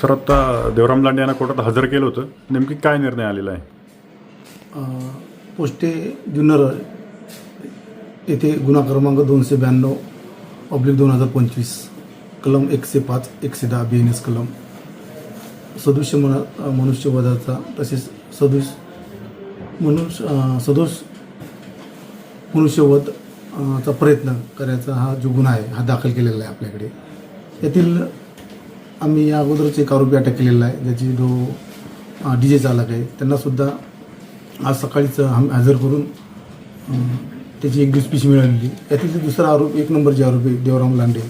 Sir आत्ता देवराम लांडे यांना कोर्टात हजर केलं होतं. नेमकी काय निर्णय आलेला आहे? पोस्टे जुन्नर येथे गुन्हा क्रमांक दोनशे ब्याण्णव ऑब्लिक दोन हजार पंचवीस कलम एकशे पाच एकशे दहा बी एन एस कलम. सदृश्य मन मनुष्यवधाचा तसेच सदृश मनुष्य सदोष मनुष्यवध चा प्रयत्न करायचा हा जो गुन्हा आहे हा दाखल केलेला आहे आपल्याकडे. यातील आम्ही या अगोदरच एक आरोपी अटक केलेला आहे ज्याची जो डी जे चालक आहे त्यांनासुद्धा आज सकाळीच हम हजर करून त्याची एक पिशी मिळालेली. यातील दुसरा आरोप एक नंबरचे आरोपी देवराम लांडे.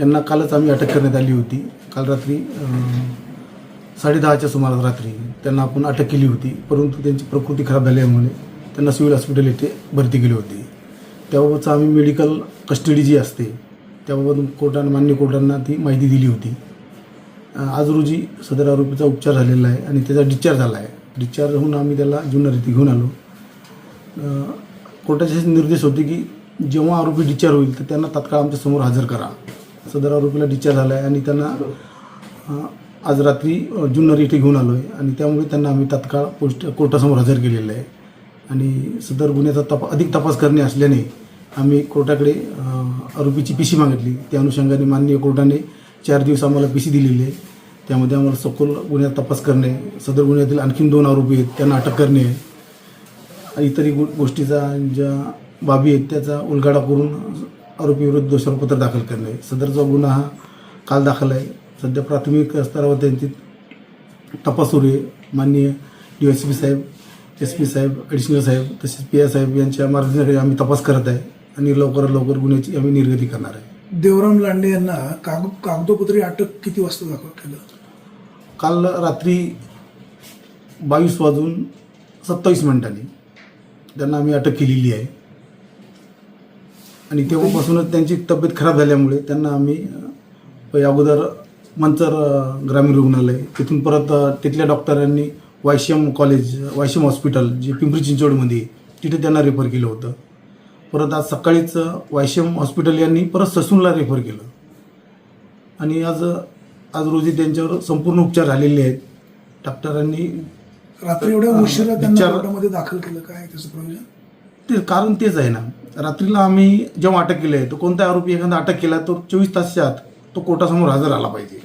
यांना कालच आम्ही अटक करण्यात आली होती. काल रात्री साडेदहाच्या सुमारास रात्री त्यांना आपण अटक केली होती परंतु त्यांची प्रकृती खराब झाल्यामुळे त्यांना सिव्हिल हॉस्पिटल येथे भरती केली होती. त्याबाबतचं आम्ही मेडिकल कस्टडी जी असते त्याबाबत कोर्टानं मान्य कोर्टांना ती माहिती दिली होती. आज रोजी सदर आरोपीचा उपचार झालेला आहे आणि त्याचा डिस्चार्ज झाला आहे. डिस्चार्ज होऊन आम्ही त्याला जुन्नर घेऊन आलो. कोर्टाचे निर्देश होते की जेव्हा आरोपी डिस्चार्ज होईल तर त्यांना तात्काळ आमच्यासमोर हजर करा. सदर आरोपीला डिस्चार्ज झाला आहे आणि त्यांना आज रात्री जुन्नर येथे घेऊन आलो आहे आणि त्यामुळे त्यांना आम्ही तात्काळ पोस्ट कोर्टासमोर हजर केलेलं आहे. आणि सदर गुन्ह्याचा तपा अधिक तपास करणे असल्याने आम्ही कोर्टाकडे आरोपीची पी सी मागितली. त्या अनुषंगाने माननीय कोर्टाने चार दिवस आम्हाला पी सी दिलेली आहे. त्यामध्ये आम्हाला सखोल गुन्ह्यात तपास करणे सदर गुन्ह्यातील आणखीन दोन आरोपी आहेत त्यांना अटक करणे इतरही गो गोष्टीचा ज्या बाबी आहेत त्याचा उलगाडा करून आरोपीविरुद्ध दोषारोपत्र दाखल करणे सदरचा गुन्हा हा काल दाखल आहे. सध्या प्राथमिक स्तरावर त्यांची तपास सुरू आहे. माननीय डी एस पी साहेब एस पी साहेब ॲडिशनल साहेब तसेच पी आय साहेब यांच्या मार्गदर्शनाखाली आम्ही तपास करत आहे आणि लवकरात लवकर गुन्ह्याची आम्ही निर्गती करणार आहे. देवराम लांडे यांना काग कागदोपत्री अटक किती वाजता दाखवत केलं? काल रात्री बावीस वाजून सत्तावीस मिनिटांनी त्यांना आम्ही अटक केलेली आहे. आणि तेव्हापासूनच त्यांची तब्येत खराब झाल्यामुळे त्यांना आम्ही अगोदर मंचर ग्रामीण रुग्णालय तिथून परत तिथल्या डॉक्टरांनी वायशम कॉलेज वायशम हॉस्पिटल जे पिंपरी चिंचवडमध्ये तिथे त्यांना रेफर केलं होतं. परत आज सकाळीच अ, वायशियम हॉस्पिटल यांनी परत ससूनला रेफर केलं. आणि आज आज रोजी त्यांच्यावर संपूर्ण उपचार झालेले आहेत. डॉक्टरांनी रात्री एवढ्या उशिरा त्यांना दाखल केलं काय त्याचं प्रयोजन ते कारण तेच आहे ना. रात्रीला आम्ही जेव्हा अटक केली आहे तर कोणता आरोपी एखादा अटक केला तर चोवीस तासच्या आत तो कोर्टासमोर हजर आला पाहिजे.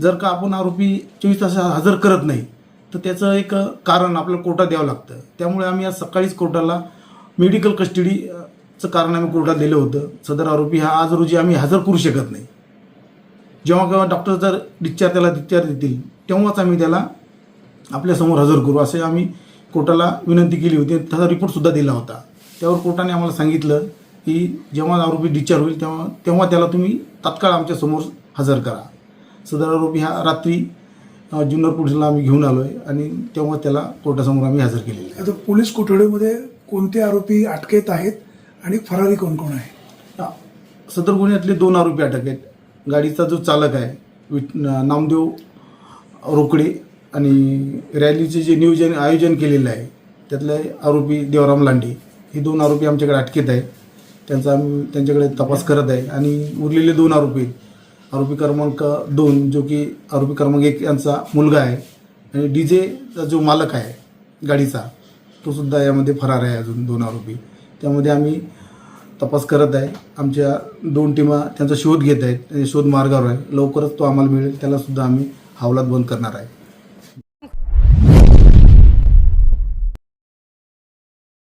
जर का आपण आरोपी चोवीस तास हजर करत नाही तर त्याचं एक कारण आपल्याला कोर्टात द्यावं लागतं. त्यामुळे आम्ही आज सकाळीच कोर्टाला मेडिकल चं कारण आम्ही कोर्टात दिलं होतं. सदर आरोपी हा आज रोजी आम्ही हजर करू शकत नाही. जेव्हा केव्हा डॉक्टर जर डिस्चार्ज त्याला डिस्चार्ज देतील तेव्हाच आम्ही त्याला आपल्यासमोर हजर करू असे आम्ही कोर्टाला विनंती केली होती. त्याचा रिपोर्टसुद्धा दिला होता. त्यावर कोर्टाने आम्हाला सांगितलं की जेव्हा आरोपी डिस्चार्ज होईल तेव्हा तेव्हा त्याला तुम्ही तात्काळ आमच्यासमोर हजर करा. सदर आरोपी हा रात्री जुन्नर पोलिसला आम्ही घेऊन आलो आहे आणि तेव्हा त्याला कोर्टासमोर आम्ही हजर केलेलं आहे. आता पोलीस कोठडीमध्ये कोणते आरोपी अटकेत आहेत? आणि फरारी कोण कोण आहे? सदर गुन्ह्यातले दोन आरोपी अटक आहेत. गाडीचा जो चालक आहे विट नामदेव रोकडे आणि रॅलीचे जे नियोजन आयोजन केलेलं आहे त्यातले आरोपी देवराम लांडे. हे दोन आरोपी आमच्याकडे अटकेत आहे त्यांचा आम्ही त्यांच्याकडे तपास करत आहे. आणि उरलेले दोन आरोपी आहेत. आरोपी क्रमांक दोन जो की आरोपी क्रमांक एक यांचा मुलगा आहे. आणि डी जेचा जो मालक आहे गाडीचा तो सुद्धा यामध्ये फरार आहे अजून दोन आरोपी. त्यामध्ये आम्ही तपास करत आहे. आमच्या दोन टीमा त्यांचा शोध घेत आहेत. आणि शोध मार्गावर आहे. लवकरच तो आम्हाला मिळेल. त्यालासुद्धा आम्ही हावलात बंद करणार आहे.